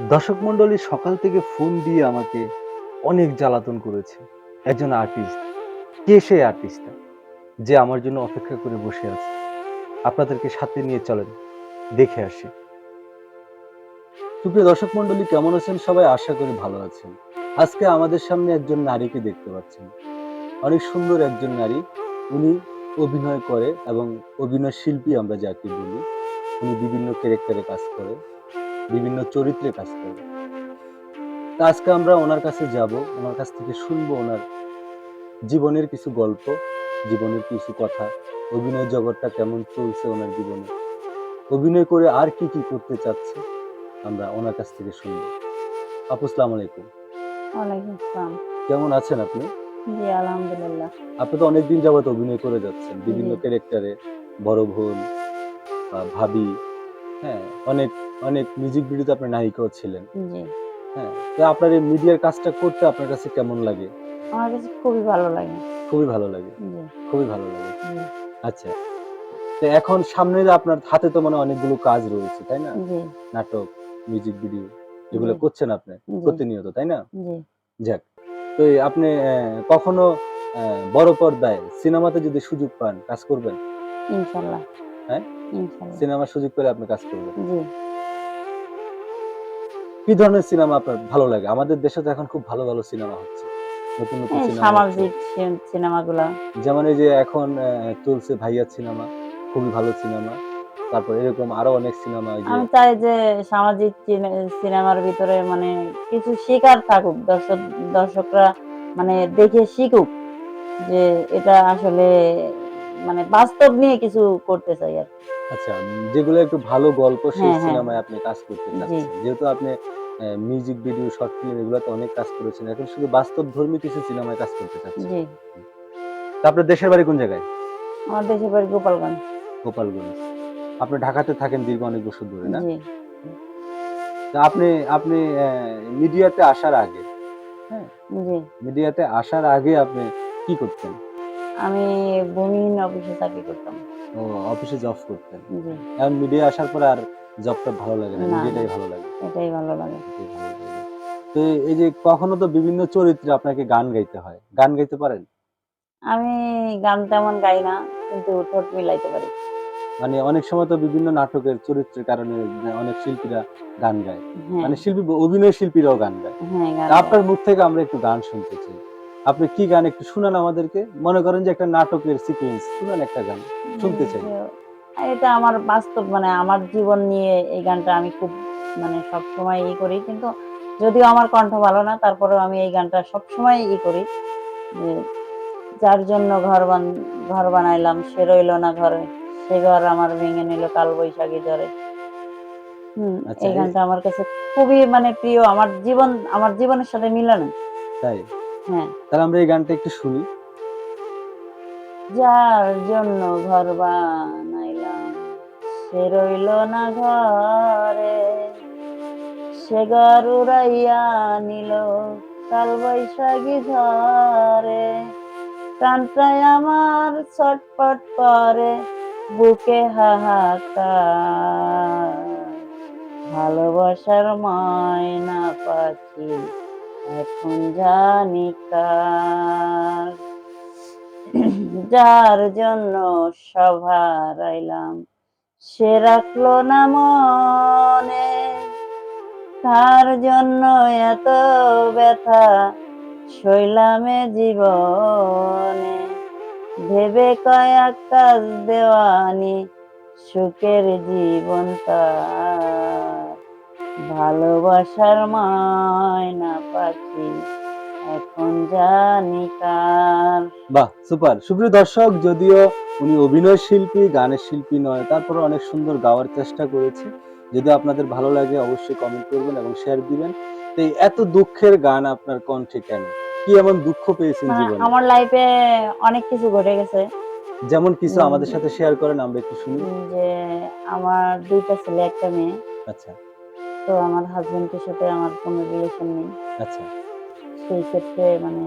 দর্শক মন্ডলী সকাল থেকে ফোন দিয়ে আমাকে অনেক জ্বালাতন করেছে। একজন আর্টিস্ট কে সেই আর্টিস্টটা যে আমার জন্য অপেক্ষা করে বসে আছে। আপনাদেরকে সাথে নিয়ে চলেন, দেখে আসি। সুপ্রিয় দর্শক মন্ডলী কেমন আছেন সবাই? আশা করি ভালো আছেন। আজকে আমাদের সামনে একজন নারীকে দেখতে পাচ্ছেন। অনেক সুন্দর একজন নারী। উনি অভিনয় করে এবং অভিনয় শিল্পী আমরা যাকে বলি। উনি বিভিন্ন ক্যারেক্টারে কাজ করে। বিভিন্ন চরিত্রে কাজ করে। তা আজকে আমরা ওনার কাছে যাব ওনার কাছ থেকে শুনব ওনার জীবনের কিছু গল্প জীবনের কিছু কথা অভিনয় জগৎটা কেমন চলছে ওনার জীবনে অভিনয় করে আর কি কি করতে চাচ্ছে আমরা ওনার কাছ থেকে শুনব। আপু আসসালামু আলাইকুম। ওয়ালাইকুম আসসালাম। কেমন আছেন আপনি? জি আলহামদুলিল্লাহ। আপনি তো অনেকদিন যাবত অভিনয় করে যাচ্ছেন বিভিন্ন ক্যারেক্টারে বড় বোন বা ভাবি হ্যাঁ অনেক অনেক মিউজিক ভিডিওতে আপনার নায়িকাও ছিলেন। জি। হ্যাঁ তো আপনার এই মিডিয়ার কাজটা করতে আপনার কাছে কেমন লাগে? আমার কাছে খুবই ভালো লাগে। খুবই ভালো লাগে? খুবই ভালো লাগে। আচ্ছা। তো এখন সামনে যে আপনার হাতে তো মানে অনেকগুলো কাজ রয়েছে তাই না? জি। নাটক মিউজিক ভিডিও এগুলো করছেন আপনি প্রতিনিয়ত তাই না? জি। যাক তো আপনি কখনো বড় পর্দায় সিনেমাতে যদি সুযোগ পান কাজ করবেন? ইনশাল্লাহ। হ্যাঁ? ইনশাল্লাহ। সিনেমার সুযোগ পেলে আপনি কাজ করবেন? জি। কি ধরনের সিনেমা আপনার ভালো লাগে? আমাদের দেশে তো এখন খুব ভালো ভালো সিনেমা হচ্ছে। নতুন নতুন সিনেমা সামাজিক সিনেমাগুলো যেমন এই যে এখন চলছে ভাইয়া সিনেমা খুবই ভালো সিনেমা তারপর এরকম আরও অনেক সিনেমা আমি চাই যে সামাজিক সিনেমার ভিতরে মানে কিছু শেখার থাকুক দর্শক দর্শকরা মানে দেখে শিখুক যে এটা আসলে মানে বাস্তব নিয়ে কিছু করতে চাই আর কি। আচ্ছা যেগুলো একটু ভালো গল্প সেই হ্যাঁ, হ্যাঁ। সিনেমায় আপনি কাজ করতে চাচ্ছেন। যেহেতু আপনি মিউজিক ভিডিও শর্ট ফিল্ম এগুলোতে অনেক কাজ করেছেন এখন শুধু বাস্তব ধর্মী কিছু সিনেমায় কাজ করতে চাচ্ছেন। তা আপনার দেশের বাড়ি কোন জায়গায়? আমার দেশের বাড়ি গোপালগঞ্জ। গোপালগঞ্জ। আপনি ঢাকাতে থাকেন দীর্ঘ অনেক বছর ধরে না? তা আপনি আপনি মিডিয়াতে আসার আগে জি। মিডিয়াতে আসার আগে আপনি কি করতেন? আমি ভূমিহীন অফিসে চাকরি করতাম। ও অফিসে জব করতেন। এখন মিডিয়া আসার পর আর জবটা ভালো লাগে না। মিডিয়াটাই ভালো লাগে। এটাই ভালো লাগে। তো এই যে কখনো তো বিভিন্ন চরিত্রে আপনাকে গান গাইতে হয়। গান গাইতে পারেন? আমি গান তেমন গাই না কিন্তু ঠোঁট মিলাইতে পারি। মানে অনেক সময় তো বিভিন্ন নাটকের চরিত্রের কারণে অনেক শিল্পীরা গান গায়। হ্যাঁ। মানে শিল্পী অভিনয় শিল্পীরাও গান গায়। হ্যাঁ তা আপনার মুখ থেকে আমরা একটু গান শুনতে চাই। আপনি কি গান একটু শুনান আমাদেরকে? মনে করেন যে একটা নাটকের সিকোয়েন্স শুনান একটা গান। শুনতে চাই। এটা আমার বাস্তব মানে আমার জীবন নিয়ে এই গানটা আমি খুব মানে সব সময় ই করি। কিন্তু যদিও আমার কণ্ঠ ভালো না তারপরেও আমি এই গানটা সব সময় ই করি। যে যার জন্য ঘর বান ঘর বানাইলাম সে রইল না ঘরে। সে ঘর আমার ভেঙে নিল কাল বৈশাখী হুম আচ্ছা, এই- গানটা আমার কাছে খুবই মানে প্রিয়। আমার জীবন আমার জীবনের সাথে মিলানো তাই? হ্যাঁ। তাহলে আমরা এই গানটা একটু শুনি। যার জন্য ঘর বানাইলাম সে রইল না ঘরে। সে ঘর উড়াইয়া নিল কাল বৈশাখী ঝরে প্রাণটাই আমার ছটপট করে বুকে হাহাকার। ভালোবাসার ময়না পাখি এখন জানি কার। যার জন্য সভা রাইলাম, সে রাখল না মনে। তার জন্য এত ব্যথা শৈলামে জীবনে। ভেবে কয়েক কাজ দেওয়ানি, সুখের জীবন ভালোবাসার ময়না পাখি এখন জানি কার। বাহ সুপার। সুপ্রিয় দর্শক যদিও উনি অভিনয় শিল্পী গানের শিল্পী নয় তারপর অনেক সুন্দর গাওয়ার চেষ্টা করেছে। যদি আপনাদের ভালো লাগে অবশ্যই কমেন্ট করবেন এবং শেয়ার দিবেন। তো এত দুঃখের গান আপনার কণ্ঠে কেন? কি এমন দুঃখ পেয়েছেন মানে জীবনে? আমার লাইফে অনেক কিছু ঘটে গেছে। যেমন কিছু আমাদের সাথে শেয়ার করেন আমরা একটু শুনি। যে আমার দুইটা ছেলে একটা মেয়ে। আচ্ছা। তো আমার হাজবেন্ডের সাথে আমার কোনো রিলেশন নেই। আচ্ছা। সেই ক্ষেত্রে মানে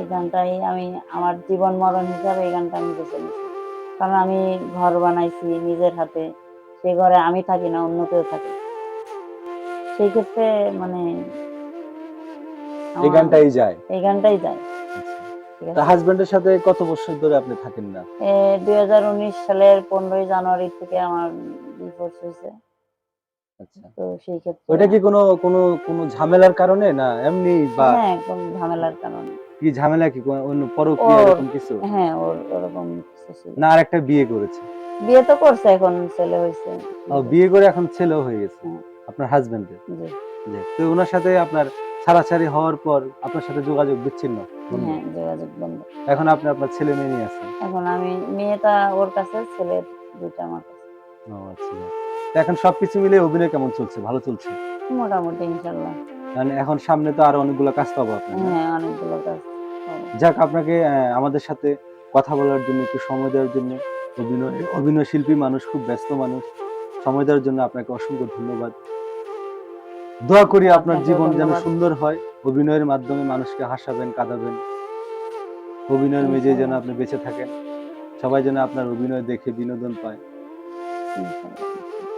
এই গানটাই আমি আমার জীবন মরণ হিসাবে এই গানটা আমি বেছে নিয়েছি। কারণ আমি ঘর বানাইছি নিজের হাতে সেই ঘরে আমি থাকি না অন্য কেউ থাকে। সেই ক্ষেত্রে মানে এই গানটাই যায়? এই গানটাই যায়। হাজবেন্ডের সাথে কত বছর ধরে আপনি থাকেন না? দুই হাজার উনিশ সালের পনেরোই জানুয়ারি থেকে আমার ডিভোর্স হয়েছে। আচ্ছা তো সেই ক্ষেত্রে ওইটা কি কোনো কোনো কোনো ঝামেলার কারণে না এমনি বা হ্যাঁ ঝামেলার কারণে। কি ঝামেলা কি অন্য পরকীয়া এরকম কিছু? হ্যাঁ ওর ওরকম না আর একটা বিয়ে করেছে। বিয়ে তো করছে এখন ছেলে হয়েছে। ও বিয়ে করে এখন ছেলেও হয়ে গেছে। আপনার হাজবেন্ডের জি, তো ওনার সাথে আপনার ছাড়াছাড়ি হওয়ার পর আপনার সাথে যোগাযোগ বিচ্ছিন্ন। হ্যাঁ যোগাযোগ বন্ধ। এখন আপনি আপনার ছেলে মেয়ে নিয়ে আছেন? এখন আমি মেয়েটা ওর কাছে ছেলে আমার কাছে। ও আচ্ছা। এখন সবকিছু মিলে অভিনয় কেমন চলছে? ভালো চলছে? মোটামুটি ইনশাল্লাহ মানে এখন সামনে তো আরও অনেকগুলো কাজ পাবো আপনার হ্যাঁ অনেকগুলো কাজ। যাক আপনাকে আমাদের সাথে কথা বলার জন্য একটু সময় দেওয়ার জন্য অভিনয় অভিনয় শিল্পী মানুষ খুব ব্যস্ত মানুষ সময় দেওয়ার জন্য আপনাকে অসংখ্য ধন্যবাদ। দোয়া করি আপনার জীবন যেন সুন্দর হয় অভিনয়ের মাধ্যমে মানুষকে হাসাবেন কাঁদাবেন। অভিনয়ের মেজে যেন আপনি বেঁচে থাকেন সবাই যেন আপনার অভিনয় দেখে বিনোদন পায়।